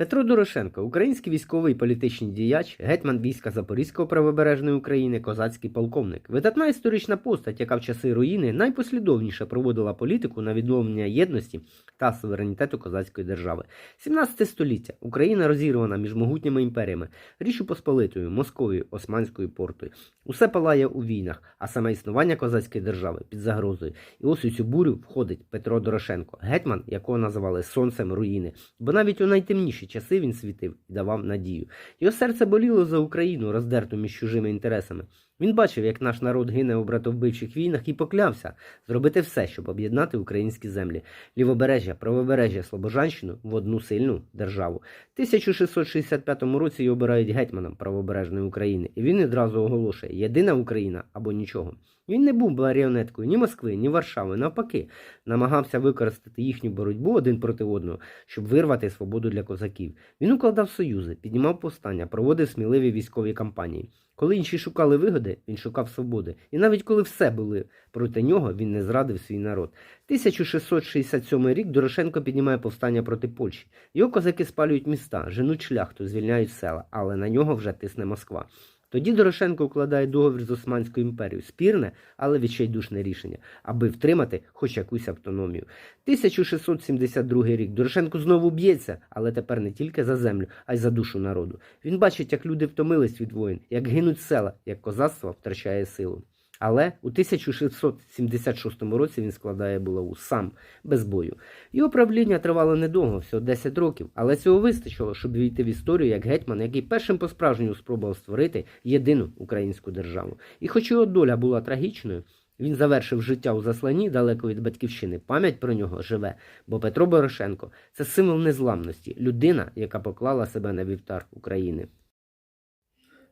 Петро Дорошенко, український військовий і політичний діяч, гетьман війська Запорізького правобережної України, козацький полковник. Видатна історична постать, яка в часи руїни найпослідовніше проводила політику на відновлення єдності та суверенітету козацької держави. 17 століття Україна розірвана між могутніми імперіями, Річчю Посполитою, Московією, Османською портою. Усе палає у війнах, а саме існування козацької держави під загрозою. І ось у цю бурю входить Петро Дорошенко, гетьман, якого називали сонцем руїни, бо навіть у найтемніші часи він світив і давав надію. Його серце боліло за Україну, роздерту між чужими інтересами. Він бачив, як наш народ гине у братовбивчих війнах і поклявся зробити все, щоб об'єднати українські землі, лівобережжя, правобережжя, Слобожанщину в одну сильну державу. В 1665 році його обирають гетьманом правобережної України, і він відразу оголошує єдина Україна або нічого. Він не був маріонеткою ні Москви, ні Варшави. Навпаки, намагався використати їхню боротьбу один проти одного, щоб вирвати свободу для козаків. Він укладав союзи, піднімав повстання, проводив сміливі військові кампанії. Коли інші шукали вигоди, він шукав свободи. І навіть коли все були проти нього, він не зрадив свій народ. 1667 рік Дорошенко піднімає повстання проти Польщі. Його козаки спалюють міста, женуть шляхту, звільняють села, але на нього вже тисне Москва. Тоді Дорошенко укладає договір з Османською імперією. Спірне, але відчайдушне рішення, аби втримати хоч якусь автономію. 1672 рік Дорошенко знову б'ється, але тепер не тільки за землю, а й за душу народу. Він бачить, як люди втомились від воїн, як гинуть села, як козацтво втрачає силу. Але у 1676 році він складає булаву сам, без бою. Його правління тривало недовго, всього 10 років, але цього вистачило, щоб війти в історію як гетьман, який першим по справжньому спробував створити єдину українську державу. І хоч його доля була трагічною, він завершив життя у засланні далеко від батьківщини. Пам'ять про нього живе, бо Петро Порошенко це символ незламності, людина, яка поклала себе на вівтар України.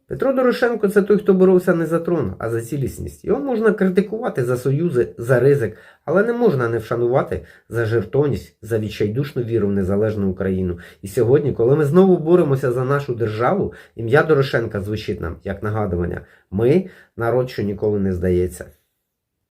Петро Дорошенко це той, хто боровся не за трон, а за цілісність. Його можна критикувати за союзи, за ризик, але не можна не вшанувати за жертовність, за відчайдушну віру в незалежну Україну. І сьогодні, коли ми знову боремося за нашу державу, ім'я Дорошенка звучить нам як нагадування: ми народ, що ніколи не здається.